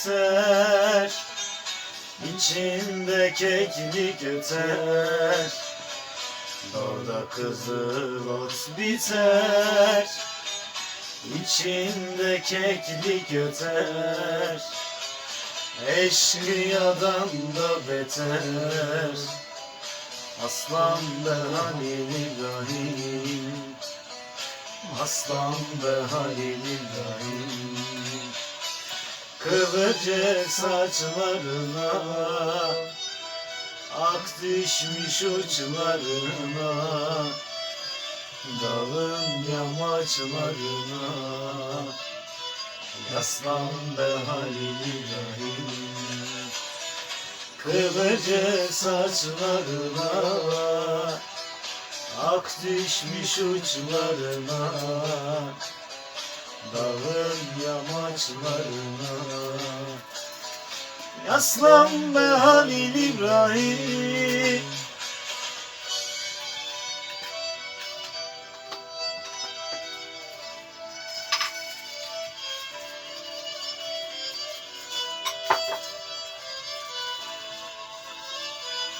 biter İçinde keklik öter Orada kızıl ot biter. İçinde keklik öter Eşkıyadan da beter. Aslan be Halil İbrahim. Aslan be Halil İbrahim Kıvırcık saçlarına Ak düşmüş uçlarına Dağın yamaçlarına. Yaslan be Halil İbrahim Kıvırcık saçlarına Ak düşmüş uçlarına Dağın yamaçlarına. Yaslan be Halil İbrahim